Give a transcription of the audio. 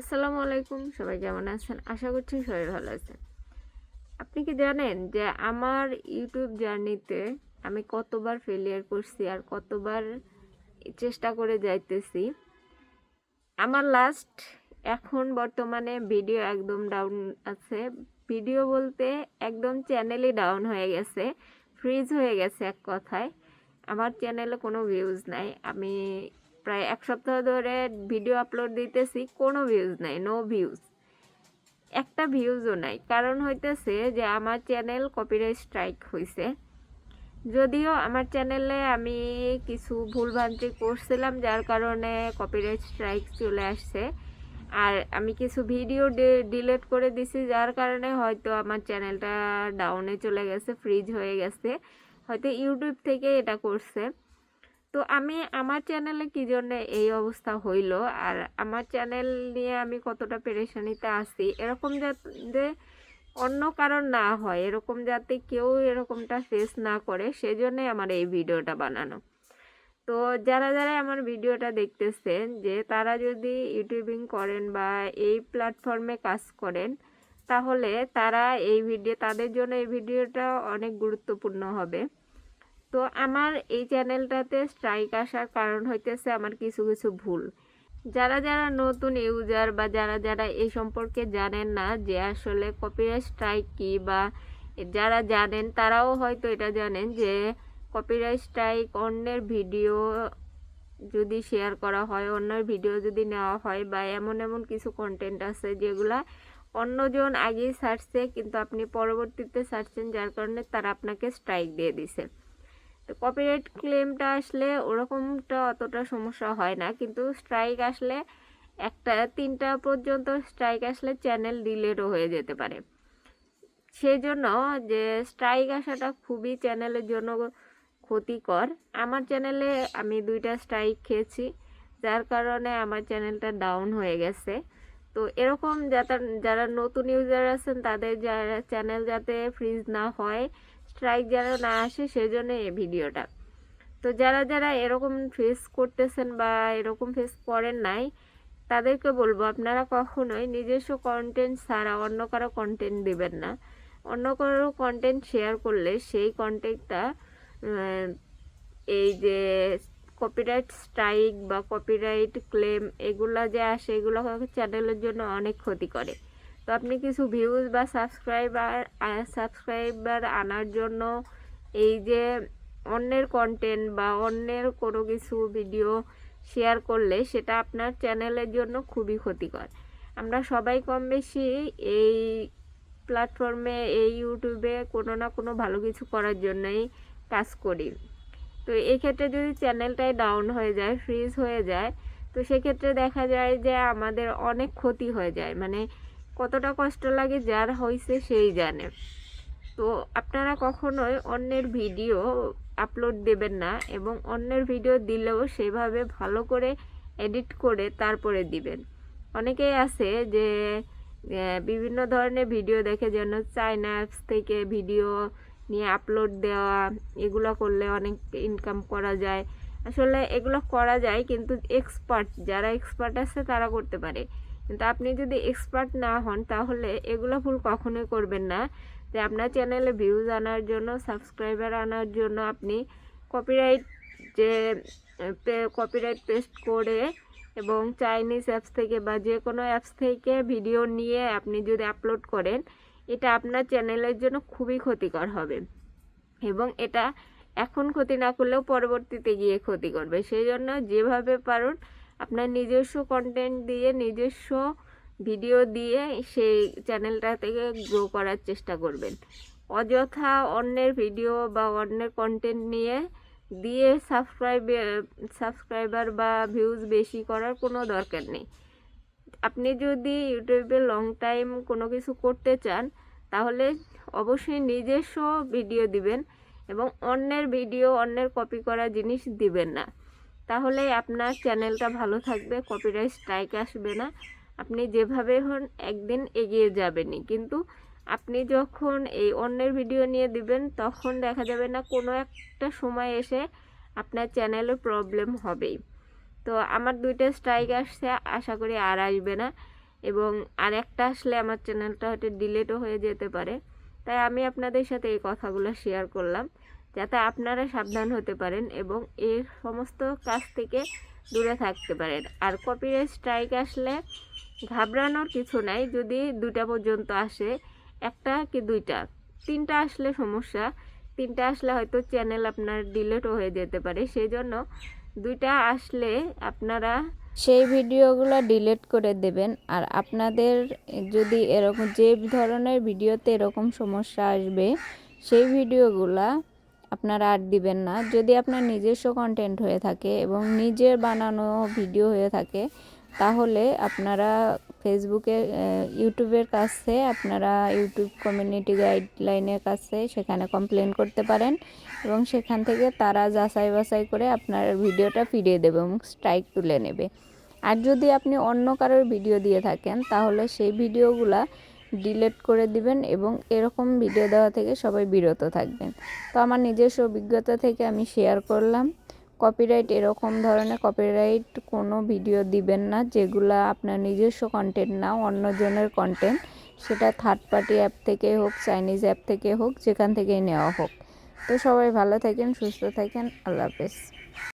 আসসালামু আলাইকুম, সবাই কেমন আছেন? আশা করছি সবাই ভালো আছেন। আপনি কি জানেন যে আমার ইউটিউব জার্নিতে আমি কতবার ফেলিয়ার করছি আর কতবার চেষ্টা করে যাইতেছি? আমার লাস্ট এখন বর্তমানে ভিডিও একদম ডাউন আছে। ভিডিও বলতে একদম চ্যানেলই ডাউন হয়ে গেছে ফ্রিজ হয়ে গেছে এক কথায়। আমার চ্যানেলে কোনো ভিউজ নাই। আমি প্রায় এক সপ্তাহ ধরে ভিডিও আপলোড দিতেছি, কোনো ভিউজ নাই নো ভিউজ একটা ভিউজও নাই। কারণ হইতেছে যে আমার চ্যানেল কপিরাইট স্ট্রাইক হয়েছে যদিও আমার চ্যানেলে আমি কিছু ভুলভ্রান্তি করছিলাম, যার কারণে কপিরাইট স্ট্রাইক চলে আসছে। আর আমি কিছু ভিডিও ডিলিট করে দিছি, যার কারণে হয়তো আমার চ্যানেলটা ডাউনে চলে গেছে ফ্রিজ হয়ে গেছে। হয়তো ইউটিউব থেকে এটা করছে। তো আমি, আমার চ্যানেলে কি জন্য এই অবস্থা হইল? আর আমার চ্যানেল নিয়ে আমি কতটা পেরেশানিতে আসি এরকম যাতে অন্য কারণ না হয়, এরকম যাতে কেউ এরকমটা ফেস না করে সেজন্যই আমার এই ভিডিওটা বানানো। তো যারা যারা আমার ভিডিওটা দেখতেছেন, যে তারা যদি ইউটিউবিং করেন বা এই প্ল্যাটফর্মে কাজ করেন, তাহলে তারা এই ভিডিও, তাদের জন্য এই ভিডিওটা অনেক গুরুত্বপূর্ণ হবে। তো আমার এই চ্যানেলটাতে স্ট্রাইক আসার কারণ হইতেছে আমার কিছু কিছু ভুল। যারা যারা নতুন ইউজার বা যারা যারা এই সম্পর্কে জানেন না যে আসলে কপিরাইট স্ট্রাইক কী বা যারা জানেন তারাও হয়তো এটা জানেন যে কপিরাইট স্ট্রাইক অন্যের ভিডিও যদি শেয়ার করা হয়, অন্যের ভিডিও যদি নেওয়া হয় বা এমন এমন কিছু কন্টেন্ট আছে যেগুলা অন্যজন আগেই সার্চছে কিন্তু আপনি পরবর্তীতে সার্চছেন যার কারণে তারা আপনাকে স্ট্রাইক দিয়ে দিছে। তো কপিরাইট ক্লেমটা আসলে ওরকমটা অতটা সমস্যা হয় না। কিন্তু স্ট্রাইক আসলে একটা, তিনটা পর্যন্ত স্ট্রাইক আসলে চ্যানেল ডিলেটও হয়ে যেতে পারে। সেই জন্য যে স্ট্রাইক আসাটা খুবই চ্যানেলের জন্য ক্ষতিকর। আমার চ্যানেলে আমি দুইটা স্ট্রাইক খেয়েছি, যার কারণে আমার চ্যানেলটা ডাউন হয়ে গেছে। তো এরকম যাতে, যারা নতুন ইউজার আছেন, তাদের যারা চ্যানেল যাতে ফ্রিজ না হয় স্ট্রাইক যেন না আসে সেজন্য এই ভিডিওটা। তো যারা যারা এরকম ফেস করতেছেন বা এরকম ফেস করেন নাই, তাদেরকে বলব আপনারা কখনোই নিজস্ব কন্টেন্ট ছাড়া অন্য কারও কন্টেন্ট দেবেন না। অন্য কারও কন্টেন্ট শেয়ার করলে সেই কন্টেন্টটা এই যে কপিরাইট স্ট্রাইক বা কপিরাইট ক্লেম এগুলা যে আসে এগুলো চ্যানেলের জন্য অনেক ক্ষতি করে। তো আপনি কিছু ভিউজ বা সাবস্ক্রাইবার সাবস্ক্রাইবার আনার জন্য এই যে অন্যের কন্টেন্ট বা অন্যের কোনো কিছু ভিডিও শেয়ার করলে সেটা আপনার চ্যানেলের জন্য খুবই ক্ষতিকর। আমরা সবাই কম বেশি এই প্ল্যাটফর্মে এই ইউটিউবে কোনো না কোনো ভালো কিছু করার জন্যই কাজ করি। তো এক্ষেত্রে যদি চ্যানেলটাই ডাউন হয়ে যায় ফ্রিজ হয়ে যায়, তো সেক্ষেত্রে দেখা যায় যে আমাদের অনেক ক্ষতি হয়ে যায়। মানে কতটা কষ্ট লাগে যার হয়েছে সেই জানে। তো আপনারা কখনোই অন্যের ভিডিও আপলোড দেবেন না এবং অন্যের ভিডিও দিলেও সেভাবে ভালো করে এডিট করে তারপরে দিবেন। অনেকেই আছে যে বিভিন্ন ধরনের ভিডিও দেখে যেন চায়না অ্যাপস থেকে ভিডিও নিয়ে আপলোড দেওয়া, এগুলো করলে অনেক ইনকাম করা যায়। আসলে এগুলো করা যায় কিন্তু এক্সপার্ট যারা এক্সপার্ট আছে তারা করতে পারে। কিন্তু আপনি যদি এক্সপার্ট না হন, তাহলে এগুলো ভুল কখনোই করবেন না। যে আপনার চ্যানেলে ভিউজ আনার জন্য সাবস্ক্রাইবার আনার জন্য আপনি কপিরাইট যে কপিরাইট পেস্ট করে এবং চাইনিজ অ্যাপস থেকে বা যে কোনো অ্যাপস থেকে ভিডিও নিয়ে আপনি যদি আপলোড করেন, এটা আপনার চ্যানেলের জন্য খুবই ক্ষতিকর হবে। এবং এটা এখন ক্ষতি না করলেও পরবর্তীতে গিয়ে ক্ষতি করবে। সেই জন্য যেভাবে পারুন আপনার নিজস্ব কন্টেন্ট দিয়ে, নিজস্ব ভিডিও দিয়ে সেই চ্যানেলটা থেকে গ্রো করার চেষ্টা করবেন। অযথা অন্যের ভিডিও বা অন্যের কন্টেন্ট নিয়ে, দিয়ে সাবস্ক্রাইব সাবস্ক্রাইবার বা ভিউজ বেশি করার কোনো দরকার নেই। আপনি যদি ইউটিউবে লং টাইম কোনো কিছু করতে চান, তাহলে অবশ্যই নিজস্ব ভিডিও দিবেন এবং অন্যের ভিডিও অন্যের কপি করা জিনিস দিবেন না। তাহলে আপনার চ্যানেলটা ভালো থাকবে কপিরাইট স্ট্রাইক আসবে না। আপনি যেভাবে হন, একদিন এগিয়ে যাবেনই। কিন্তু আপনি যখন এই অন্যের ভিডিও নিয়ে দিবেন, তখন দেখা যাবে না কোনো একটা সময় এসে আপনার চ্যানেলে প্রবলেম হবেই। তো আমার দুইটা স্ট্রাইক আসছে, আশা করি আর আসবে না। এবং আর একটা আসলে আমার চ্যানেলটা হয়তো ডিলেটও হয়ে যেতে পারে। তাই আমি আপনাদের সাথে এই কথাগুলো শেয়ার করলাম। যাতে আপনারা সাবধান হতে পারেন এবং এর সমস্ত কাজ থেকে দূরে থাকতে পারেন। আর কপিরাইট স্ট্রাইক আসলে ঘাবড়ানোর কিছু নাই, যদি দুটা পর্যন্ত আসে, একটা কি দুইটা? তিনটা আসলে সমস্যা। তিনটা আসলে হয়তো চ্যানেল আপনার ডিলেটও হয়ে যেতে পারে। সেই জন্য দুইটা আসলে আপনারা সেই ভিডিওগুলো ডিলিট করে দেবেন। আর আপনাদের যদি এরকম যে ধরনের ভিডিওতে এরকম সমস্যা আসবে, সেই ভিডিওগুলা আপনারা আর দিবেন না। যদি আপনার নিজস্ব কন্টেন্ট হয়ে থাকে এবং নিজের বানানো ভিডিও হয়ে থাকে, তাহলে আপনারা ফেসবুকে ইউটিউবের কাছে, আপনারা ইউটিউব কমিউনিটি গাইডলাইনের কাছে সেখানে কমপ্লেন করতে পারেন এবং সেখান থেকে তারা যাচাই বাছাই করে আপনার ভিডিওটা ফিরিয়ে দেবে এবং স্ট্রাইক তুলে নেবে। আর যদি আপনি অন্য কারোর ভিডিও দিয়ে থাকেন, তাহলে সেই ভিডিওগুলা ডিলিট করে দিবেন এবং এরকম ভিডিও দেওয়া থেকে সবাই বিরত থাকবেন। তো আমার নিজস্ব অভিজ্ঞতা থেকে আমি শেয়ার করলাম। কপিরাইট এরকম ধরনের কপিরাইট কোনো ভিডিও দিবেন না, যেগুলা আপনার নিজস্ব কন্টেন্ট না, অন্যজনের কন্টেন্ট সেটা থার্ড পার্টি অ্যাপ থেকে হোক চাইনিজ অ্যাপ থেকে হোক, যেখান থেকেই নেওয়া হোক। তো সবাই ভালো থাকেন, সুস্থ থাকেন, আল্লাহ হাফেজ।